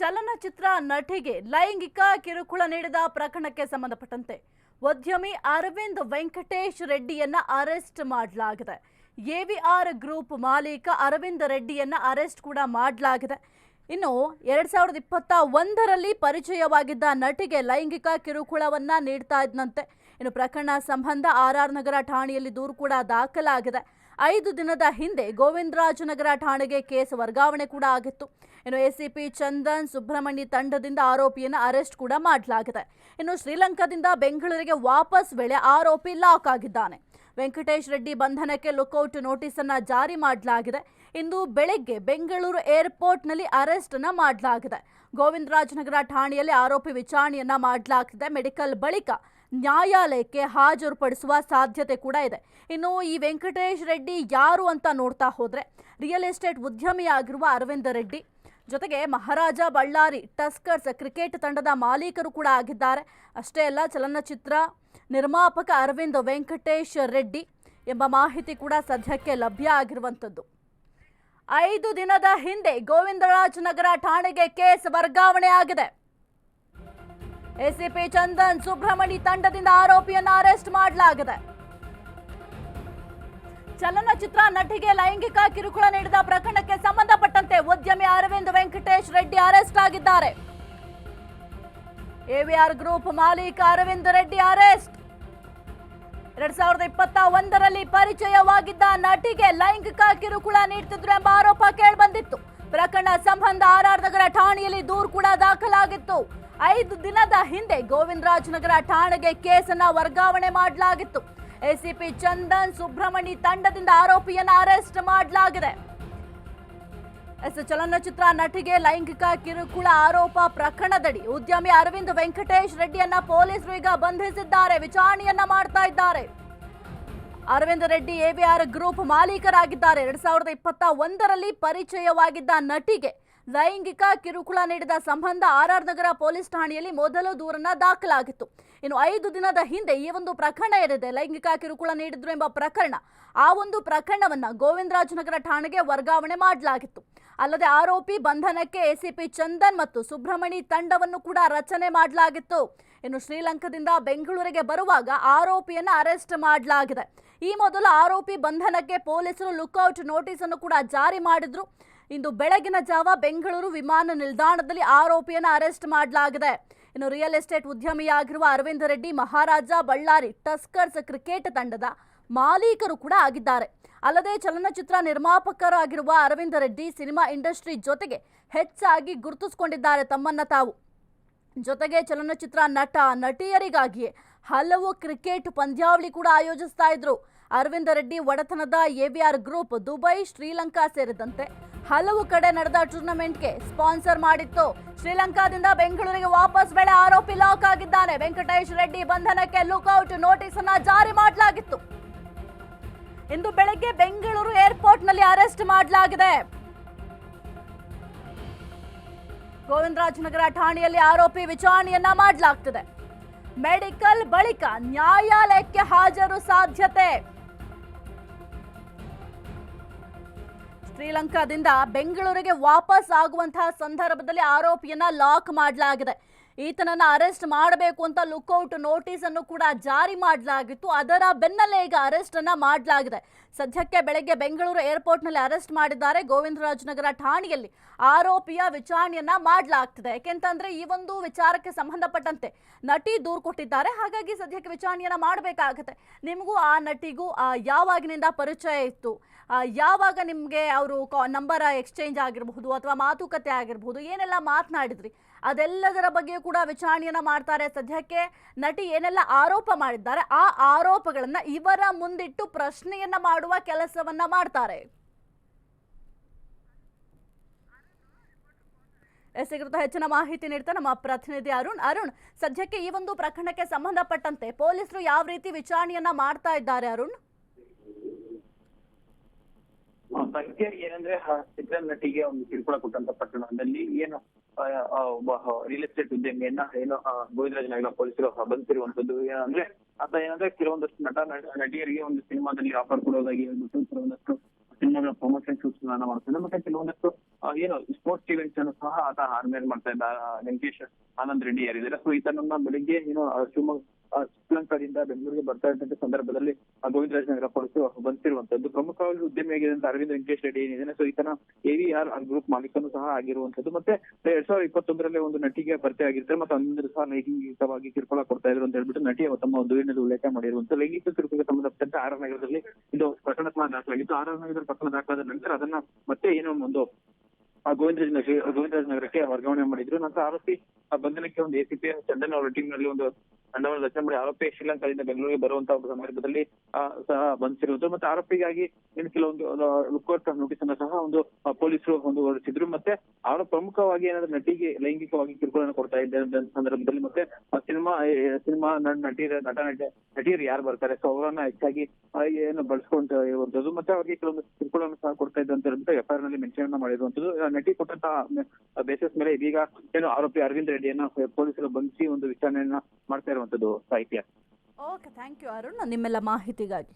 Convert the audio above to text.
ಚಲನಚಿತ್ರ ನಟಿಗೆ ಲೈಂಗಿಕ ಕಿರುಕುಳ ನೀಡಿದ ಪ್ರಕರಣಕ್ಕೆ ಸಂಬಂಧಪಟ್ಟಂತೆ ಉದ್ಯಮಿ ಅರವಿಂದ್ ವೆಂಕಟೇಶ್ ರೆಡ್ಡಿಯನ್ನ ಅರೆಸ್ಟ್ ಮಾಡಲಾಗಿದೆ. ಎವಿಆರ್ ಗ್ರೂಪ್ ಮಾಲೀಕ ಅರವಿಂದ್ ರೆಡ್ಡಿಯನ್ನ ಅರೆಸ್ಟ್ ಕೂಡ ಮಾಡಲಾಗಿದೆ. ಇನ್ನು ಎರಡ್ ಸಾವಿರದ ಇಪ್ಪತ್ತ ಒಂದರಲ್ಲಿ ಪರಿಚಯವಾಗಿದ್ದ ನಟಿಗೆ ಲೈಂಗಿಕ ಕಿರುಕುಳವನ್ನ ನೀಡ್ತಾ ಇದ್ನಂತೆ. ಇನ್ನು ಪ್ರಕರಣ ಸಂಬಂಧ ಆರ್ ಆರ್ ನಗರ ಠಾಣೆಯಲ್ಲಿ ದೂರು ಕೂಡ ದಾಖಲಾಗಿದೆ. ಐದು ದಿನದ ಹಿಂದೆ ಗೋವಿಂದರಾಜನಗರ ಠಾಣೆಗೆ ಕೇಸ್ ವರ್ಗಾವಣೆ ಕೂಡ ಆಗಿತ್ತು. ಇನ್ನು ಎಸಿಪಿ ಚಂದನ್ ಸುಬ್ರಹ್ಮಣ್ಯ ತಂಡದಿಂದ ಆರೋಪಿಯನ್ನು ಅರೆಸ್ಟ್ ಕೂಡ ಮಾಡಲಾಗಿದೆ. ಇನ್ನು ಶ್ರೀಲಂಕಾದಿಂದ ಬೆಂಗಳೂರಿಗೆ ವಾಪಸ್ ವೇಳೆ ಆರೋಪಿ ಲಾಕ್ ಆಗಿದ್ದಾನೆ. ವೆಂಕಟೇಶ್ ರೆಡ್ಡಿ ಬಂಧನಕ್ಕೆ ಲುಕೌಟ್ ನೋಟಿಸ್ ಅನ್ನ ಜಾರಿ ಮಾಡಲಾಗಿದೆ. ಇಂದು ಬೆಳಗ್ಗೆ ಬೆಂಗಳೂರು ಏರ್ಪೋರ್ಟ್ನಲ್ಲಿ ಅರೆಸ್ಟ್ ಅನ್ನ ಮಾಡಲಾಗಿದೆ. ಗೋವಿಂದರಾಜನಗರ ಠಾಣೆಯಲ್ಲಿ ಆರೋಪಿ ವಿಚಾರಣೆಯನ್ನ ಮಾಡಲಾಗಿದೆ. ಮೆಡಿಕಲ್ ಬಳಿಕ ನ್ಯಾಯಾಲಯಕ್ಕೆ ಹಾಜರುಪಡಿಸುವ ಸಾಧ್ಯತೆ ಕೂಡ ಇದೆ. ಇನ್ನು ಈ ವೆಂಕಟೇಶ್ ರೆಡ್ಡಿ ಯಾರು ಅಂತ ನೋಡ್ತಾ ಹೋದರೆ ರಿಯಲ್ ಎಸ್ಟೇಟ್ ಉದ್ಯಮಿಯಾಗಿರುವ ಅರವಿಂದ ರೆಡ್ಡಿ. ಜೊತೆಗೆ ಮಹಾರಾಜ ಬಳ್ಳಾರಿ, ಟಸ್ಕರ್ಸ್ ಕ್ರಿಕೆಟ್ ತಂಡದ ಮಾಲೀಕರು ಕೂಡ ಆಗಿದ್ದಾರೆ. ಅಷ್ಟೇ ಅಲ್ಲ, ಚಲನಚಿತ್ರ ನಿರ್ಮಾಪಕ ಅರವಿಂದ್ ವೆಂಕಟೇಶ್ ರೆಡ್ಡಿ ಎಂಬ ಮಾಹಿತಿ ಕೂಡ ಸದ್ಯಕ್ಕೆ ಲಭ್ಯ ಆಗಿರುವಂಥದ್ದು. ಐದು ದಿನದ ಹಿಂದೆ ಗೋವಿಂದರಾಜನಗರ ಠಾಣೆಗೆ ಕೇಸ್ ವರ್ಗಾವಣೆ ಆಗಿದೆ ಎಸಿಪಿ ಚಂದನ್ ಸುಬ್ರಹ್ಮಣಿ ತಂಡದಿಂದ ಆರೋಪಿಯನ್ನು ಅರೆಸ್ಟ್ ಮಾಡಲಾಗಿದೆ. ಚಲನಚಿತ್ರ ನಟಿಗೆ ಲೈಂಗಿಕ ಕಿರುಕುಳ ನೀಡಿದ ಪ್ರಕರಣಕ್ಕೆ ಸಂಬಂಧಪಟ್ಟಂತೆ ಉದ್ಯಮಿ ಅರವಿಂದ್ ವೆಂಕಟೇಶ್ ರೆಡ್ಡಿ ಅರೆಸ್ಟ್ ಆಗಿದ್ದಾರೆ. ಎವಿಆರ್ ಗ್ರೂಪ್ ಮಾಲೀಕ ಅರವಿಂದ್ ರೆಡ್ಡಿ ಅರೆಸ್ಟ್. ಎರಡ್ ಸಾವಿರದ ಇಪ್ಪತ್ತ ಒಂದರಲ್ಲಿ ಪರಿಚಯವಾಗಿದ್ದ ನಟಿಗೆ ಲೈಂಗಿಕ ಕಿರುಕುಳ ನೀಡುತ್ತಿದ್ರು ಎಂಬ ಆರೋಪ ಕೇಳಿಬಂದಿತ್ತು. ಪ್ರಕರಣ ಸಂಬಂಧ ಆರ್ ನಗರ ಠಾಣೆಯಲ್ಲಿ ದೂರು ಕೂಡ ದಾಖಲಾಗಿತ್ತು. ಐದು ದಿನದ ಹಿಂದೆ ಗೋವಿಂದರಾಜನಗರ ಠಾಣೆಗೆ ಕೇಸನ್ನ ವರ್ಗಾವಣೆ ಮಾಡಲಾಗಿತ್ತು. ಎಸಿಪಿ ಚಂದನ್ ಸುಬ್ರಹ್ಮಣಿ ತಂಡದಿಂದ ಆರೋಪಿಯನ್ನ ಅರೆಸ್ಟ್ ಮಾಡಲಾಗಿದೆ. ಎಸ್ ಚಲನಚಿತ್ರ ನಟಿಗೆ ಲೈಂಗಿಕ ಕಿರುಕುಳ ಆರೋಪ ಪ್ರಕರಣದಡಿ ಉದ್ಯಮಿ ಅರವಿಂದ್ ವೆಂಕಟೇಶ್ ರೆಡ್ಡಿಯನ್ನ ಪೊಲೀಸರು ಈಗ ಬಂಧಿಸಿದ್ದಾರೆ. ವಿಚಾರಣೆಯನ್ನ ಮಾಡ್ತಾ ಇದ್ದಾರೆ. ಅರವಿಂದ್ ರೆಡ್ಡಿ ಎಬಿಆರ್ ಗ್ರೂಪ್ ಮಾಲೀಕರಾಗಿದ್ದಾರೆ. ಎರಡ್ ಸಾವಿರದ ಇಪ್ಪತ್ತ ಒಂದರಲ್ಲಿ ಪರಿಚಯವಾಗಿದ್ದ ನಟಿಗೆ ಲೈಂಗಿಕ ಕಿರುಕುಳ ನೀಡಿದ ಸಂಬಂಧ ಆರ್ ಆರ್ ನಗರ ಪೊಲೀಸ್ ಠಾಣೆಯಲ್ಲಿ ಮೊದಲು ದೂರನ್ನ ದಾಖಲಾಗಿತ್ತು. ಇನ್ನು ಐದು ದಿನದ ಹಿಂದೆ ಈ ಒಂದು ಪ್ರಕರಣ ಏನಿದೆ ಲೈಂಗಿಕ ಕಿರುಕುಳ ನೀಡಿದ್ರು ಎಂಬ ಪ್ರಕರಣ, ಆ ಒಂದು ಪ್ರಕರಣವನ್ನ ಗೋವಿಂದರಾಜನಗರ ಠಾಣೆಗೆ ವರ್ಗಾವಣೆ ಮಾಡಲಾಗಿತ್ತು. ಅಲ್ಲದೆ ಆರೋಪಿ ಬಂಧನಕ್ಕೆ ಎಸಿಪಿ ಚಂದನ್ ಮತ್ತು ಸುಬ್ರಹ್ಮಣಿ ತಂಡವನ್ನು ಕೂಡ ರಚನೆ ಮಾಡಲಾಗಿತ್ತು. ಇನ್ನು ಶ್ರೀಲಂಕಾದಿಂದ ಬೆಂಗಳೂರಿಗೆ ಬರುವಾಗ ಆರೋಪಿಯನ್ನು ಅರೆಸ್ಟ್ ಮಾಡಲಾಗಿದೆ. ಈ ಮೊದಲು ಆರೋಪಿ ಬಂಧನಕ್ಕೆ ಪೊಲೀಸರು ಲುಕ್ಔಟ್ ನೋಟಿಸ್ ಅನ್ನು ಕೂಡ ಜಾರಿ ಮಾಡಿದ್ರು. ಇಂದು ಬೆಳಗಿನ ಜಾವ ಬೆಂಗಳೂರು ವಿಮಾನ ನಿಲ್ದಾಣದಲ್ಲಿ ಆರೋಪಿಯನ್ನು ಅರೆಸ್ಟ್ ಮಾಡಲಾಗಿದೆ. ಇನ್ನು ರಿಯಲ್ ಎಸ್ಟೇಟ್ ಉದ್ಯಮಿಯಾಗಿರುವ ಅರವಿಂದ ರೆಡ್ಡಿ, ಮಹಾರಾಜ ಬಳ್ಳಾರಿ, ಟಸ್ಕರ್ಸ್ ಕ್ರಿಕೆಟ್ ತಂಡದ ಮಾಲೀಕರು ಕೂಡ ಆಗಿದ್ದಾರೆ. ಅಲ್ಲದೆ ಚಲನಚಿತ್ರ ನಿರ್ಮಾಪಕರಾಗಿರುವ ಅರವಿಂದ್ ರೆಡ್ಡಿ ಸಿನಿಮಾ ಇಂಡಸ್ಟ್ರಿ ಜೊತೆಗೆ ಹೆಚ್ಚಾಗಿ ಗುರುತಿಸಿಕೊಂಡಿದ್ದಾರೆ ತಮ್ಮನ್ನ ತಾವು. ಜೊತೆಗೆ ಚಲನಚಿತ್ರ ನಟ, ನಟಿಯರಿಗಾಗಿಯೇ ಹಲವು ಕ್ರಿಕೆಟ್ ಪಂದ್ಯಾವಳಿ ಕೂಡ ಆಯೋಜಿಸ್ತಾ ಇದ್ರು. ಅರವಿಂದ ರೆಡ್ಡಿ ಒಡೆತನದ ಎವಿಆರ್ ಗ್ರೂಪ್ ದುಬೈ, ಶ್ರೀಲಂಕಾ ಸೇರಿದಂತೆ ಹಲವು ಕಡೆ ನಡೆದ ಟೂರ್ನಮೆಂಟ್ಗೆ ಸ್ಪಾನ್ಸರ್ ಮಾಡಿತ್ತು. ಶ್ರೀಲಂಕಾದಿಂದ ಬೆಂಗಳೂರಿಗೆ ವಾಪಸ್ ಬೆಳೆ ಆರೋಪಿ ಲಾಕ್ ಆಗಿದ್ದಾನೆ. ವೆಂಕಟೇಶ್ ರೆಡ್ಡಿ ಬಂಧನಕ್ಕೆ ಲುಕ್ಔಟ್ ನೋಟಿಸ್ ಅನ್ನ ಜಾರಿ ಮಾಡಲಾಗಿತ್ತು. ಇಂದು ಬೆಳಗ್ಗೆ ಬೆಂಗಳೂರು ಏರ್ಪೋರ್ಟ್ನಲ್ಲಿ ಅರೆಸ್ಟ್ ಮಾಡಲಾಗಿದೆ. ಗೋವಿಂದರಾಜನಗರ ಠಾಣೆಯಲ್ಲಿ ಆರೋಪಿ ವಿಚಾರಣೆಯನ್ನ ಮಾಡಲಾಗ್ತಿದೆ. ಮೆಡಿಕಲ್ ಬಳಿಕ ನ್ಯಾಯಾಲಯಕ್ಕೆ ಹಾಜರು ಸಾಧ್ಯತೆ. ಶ್ರೀಲಂಕಾದಿಂದ ಬೆಂಗಳೂರಿಗೆ ವಾಪಸ್ ಆಗುವಂತಹ ಸಂದರ್ಭದಲ್ಲಿ ಆರೋಪಿಯನ್ನ ಲಾಕ್ ಮಾಡಲಾಗಿದೆ. ಈತನನ್ನ ಅರೆಸ್ಟ್ ಮಾಡಬೇಕು ಅಂತ ಲುಕ್ಔಟ್ ನೋಟಿಸ್ ಅನ್ನು ಕೂಡ ಜಾರಿ ಮಾಡಲಾಗಿತ್ತು. ಅದರ ಬೆನ್ನಲ್ಲೇ ಈಗ ಅರೆಸ್ಟ್ ಅನ್ನ ಮಾಡಲಾಗಿದೆ. ಸದ್ಯಕ್ಕೆ ಬೆಳಗ್ಗೆ ಬೆಂಗಳೂರು ಏರ್ಪೋರ್ಟ್ನಲ್ಲಿ ಅರೆಸ್ಟ್ ಮಾಡಿದ್ದಾರೆ ಗೋವಿಂದರಾಜನಗರ ಠಾಣೆಯಲ್ಲಿ. ಆರೋಪಿಯ ವಿಚಾರಣೆಯನ್ನ ಮಾಡಲಾಗ್ತಿದೆ. ಯಾಕೆಂತಂದ್ರೆ ಈ ಒಂದು ವಿಚಾರಕ್ಕೆ ಸಂಬಂಧಪಟ್ಟಂತೆ ನಟಿ ದೂರು ಕೊಟ್ಟಿದ್ದಾರೆ. ಹಾಗಾಗಿ ಸದ್ಯಕ್ಕೆ ವಿಚಾರಣೆಯನ್ನ ಮಾಡಬೇಕಾಗತ್ತೆ. ನಿಮಗೂ ಆ ನಟಿಗೂ ಯಾವಾಗಿನಿಂದ ಪರಿಚಯ ಇತ್ತು? ಯಾವಾಗ ನಿಮಗೆ ಅವರು ನಂಬರ್ ಎಕ್ಸ್ಚೇಂಜ್ ಆಗಿರಬಹುದು ಅಥವಾ ಮಾತುಕತೆ ಆಗಿರಬಹುದು, ಏನೆಲ್ಲ ಮಾತನಾಡಿದ್ರಿ? ಅದೆಲ್ಲದರ ಬಗ್ಗೆ ಕೂಡ ವಿಚಾರಣೆಯನ್ನ ಮಾಡ್ತಾರೆ. ಸದ್ಯಕ್ಕೆ ನಟಿ ಏನೆಲ್ಲ ಆರೋಪ ಮಾಡಿದ್ದಾರೆ, ಆ ಆರೋಪಗಳನ್ನ ಇವರ ಮುಂದಿಟ್ಟು ಪ್ರಶ್ನೆಯನ್ನ ಮಾಡುವ ಕೆಲಸವನ್ನ ಮಾಡ್ತಾರೆ. ಎಸ್ ಕುರಿತು ಹೆಚ್ಚಿನ ಮಾಹಿತಿ ನೀಡ್ತಾ ನಮ್ಮ ಪ್ರತಿನಿಧಿ ಅರುಣ್. ಅರುಣ್, ಸದ್ಯಕ್ಕೆ ಈ ಒಂದು ಪ್ರಕರಣಕ್ಕೆ ಸಂಬಂಧಪಟ್ಟಂತೆ ಪೊಲೀಸರು ಯಾವ ರೀತಿ ವಿಚಾರಣೆಯನ್ನ ಮಾಡ್ತಾ ಇದ್ದಾರೆ ಅರುಣ್? ಸದ್ಯ ಏನಂದ್ರೆ ಚಿತ್ರ ನಟಿಗೆ ಒಂದು ಕಿರುಕುಳ ಕೊಟ್ಟಂತ ಪ್ರಕರಣದಲ್ಲಿ ಏನು ಒಬ್ಬ ರಿಯಲ್ ಎಸ್ಟೇಟ್ ಉದ್ಯಮಿಯನ್ನ ಏನು ಗೋವಿಂದರಾಜ ಗೋವಿಂದರಾಜನಗರ ಪೊಲೀಸರು ಬಂದಿರುವಂತದ್ದು ಏನಂದ್ರೆ, ಆತ ಏನಂದ್ರೆ ಕೆಲವೊಂದಷ್ಟು ನಟ, ನಟ- ನಟಿಯರಿಗೆ ಒಂದು ಸಿನಿಮಾದಲ್ಲಿ ಆಫರ್ ಕೊಡೋದಾಗಿ ಹೇಳ್ಬಿಟ್ಟು ಕೆಲವೊಂದಷ್ಟು ಸಿನಿಮಾಗಳ ಪ್ರಮೋಷನ್ ಶೂಟ್ಸ್ ಗಳನ್ನ ಮಾಡ್ತಿದ್ದ ಮತ್ತೆ ಕೆಲವೊಂದಷ್ಟು ಏನು ಸ್ಪೋರ್ಟ್ಸ್ ಇವೆಂಟ್ಸ್ ಅನ್ನು ಸಹ ಆತ ಆರ್ಗನೈಸ್ ಮಾಡ್ತಾ ಇದ್ದ ವೆಂಕಟೇಶ್ ಆನಂದ್ ರೆಡ್ಡಿ ಯಾರಿದ್ದಾರೆ. ಸೊ ಈತನನ್ನ ಬೆಳಿಗ್ಗೆ, ಏನು ಶಿವಮೊಗ್ಗ ಶ್ರೀಲಂಕಾದಿಂದ ಬೆಂಗಳೂರಿಗೆ ಬರ್ತಾ ಇದ್ದಂತ ಸಂದರ್ಭದಲ್ಲಿ ಗೋವಿಂದರಾಜನಗರ ಪೊಲೀಸರು ಬಂದಿರುವಂತದ್ದು. ಪ್ರಮುಖವಾಗಿ ಉದ್ಯಮಿಯಾಗಿದ್ದಂತ ಅರವಿಂದ್ ವೆಂಕಟೇಶ್ ರೆಡ್ಡಿ ಏನಿದೆ ಸೊ ಈತನ ಎವಿಆರ್ ಗ್ರೂಪ್ ಮಾಲೀಕನು ಸಹ ಆಗಿರುವಂತದ್ದು. ಮತ್ತೆ ಎರಡ್ ಸಾವಿರದ ಇಪ್ಪತ್ತೊಂದರಲ್ಲಿ ಒಂದು ನಟಿಗೆ ಭರ್ತಿ ಆಗಿರ್ತಾರೆ, ಮತ್ತೆ ಅಂದ್ರೆ ಸಹ ಲೈಂಗಿಕವಾಗಿ ಕಿರುಕುಳ ಕೊಡ್ತಾ ಇದ್ರು ಅಂತ ಹೇಳ್ಬಿಟ್ಟು ನಟಿಯ ತಮ್ಮ ದೂರಿನಲ್ಲಿ ಉಲ್ಲೇಖ ಮಾಡಿರುವಂತ ಲೈಂಗಿಕ ಕಿರುಕುಳಕ್ಕೆ ಸಂಬಂಧಪಟ್ಟಂತೆ ಆರ್ ನಗರದಲ್ಲಿ ಇದು ಪ್ರಕರಣ ದಾಖಲಾಗಿತ್ತು. ಆರ್ ನಗರದ ಪ್ರಕರಣ ದಾಖಲಾದ ನಂತರ ಅದನ್ನ ಮತ್ತೆ ಏನೋ ಒಂದು ಗೋವಿಂದರಾಜ ನಗರ, ಗೋವಿಂದರಾಜ್ ನಗರಕ್ಕೆ ವರ್ಗಾವಣೆ ಮಾಡಿದ್ರು. ನಂತರ ಆರೋಪಿ ಆ ಬಂಧನಕ್ಕೆ ಒಂದು ಎಸಿಪಿ ಚಂದನ್ ಅವರ ಟೀಮ್ನಲ್ಲಿ ಒಂದು ತಂಡವನ್ನು ರಚನೆ ಮಾಡಿ ಆರೋಪಿ ಶ್ರೀಲಂಕಾದಿಂದ ಬೆಂಗಳೂರಿಗೆ ಬರುವಂತಹ ಒಂದು ಸಂದರ್ಭದಲ್ಲಿ ಸಹ ಬಂಧಿಸಿರುವುದು. ಮತ್ತೆ ಆರೋಪಿಗಾಗಿ ಏನು ಕೆಲವೊಂದು ಲುಕ್ಔಟ್ ನೋಟಿಸ್ ಅನ್ನ ಸಹ ಒಂದು ಪೊಲೀಸರು ಒಂದು ಹೊರಡಿಸಿದ್ರು. ಮತ್ತೆ ಅವರು ಪ್ರಮುಖವಾಗಿ ಏನಾದ್ರು ನಟಿಗೆ ಲೈಂಗಿಕವಾಗಿ ಕಿರುಕುಳನ್ನು ಕೊಡ್ತಾ ಇದ್ದ ಸಂದರ್ಭದಲ್ಲಿ ಮತ್ತೆ ಸಿನಿಮಾ ಸಿನಿಮಾ ನಟಿ, ನಟ ನಟ ನಟಿಯರು ಯಾರು ಬರ್ತಾರೆ? ಸೊ ಅವರನ್ನ ಹೆಚ್ಚಾಗಿ ಏನು ಬಳಸ್ಕೊಂತ ಇರುವಂತದ್ದು. ಮತ್ತೆ ಅವರಿಗೆ ಕೆಲವೊಂದು ಕಿರುಕುಳವನ್ನು ಸಹ ಕೊಡ್ತಾ ಇದ್ದಂತ ಎಫ್ಐಆರ್ನಲ್ಲಿ ಮೆನ್ಷನ್ ಮಾಡಿರುವಂತದ್ದು. ನಟಿ ಕೊಟ್ಟಂತಹ ಬೇಸಿಸ್ ಮೇಲೆ ಇದೀಗ ಏನು ಆರೋಪಿ ಅರವಿಂದ್ ರೆಡ್ಡಿಯನ್ನ ಪೊಲೀಸರು ಬಂಧಿಸಿ ಒಂದು ವಿಚಾರಣೆಯನ್ನ ಮಾಡ್ತಾ ಇರುವಂತದ್ದು ಸಾಹಿತ್ಯ. Okay thank you Arun. ನಿಮ್ಮೆಲ್ಲ ಮಾಹಿತಿಗಾಗಿ.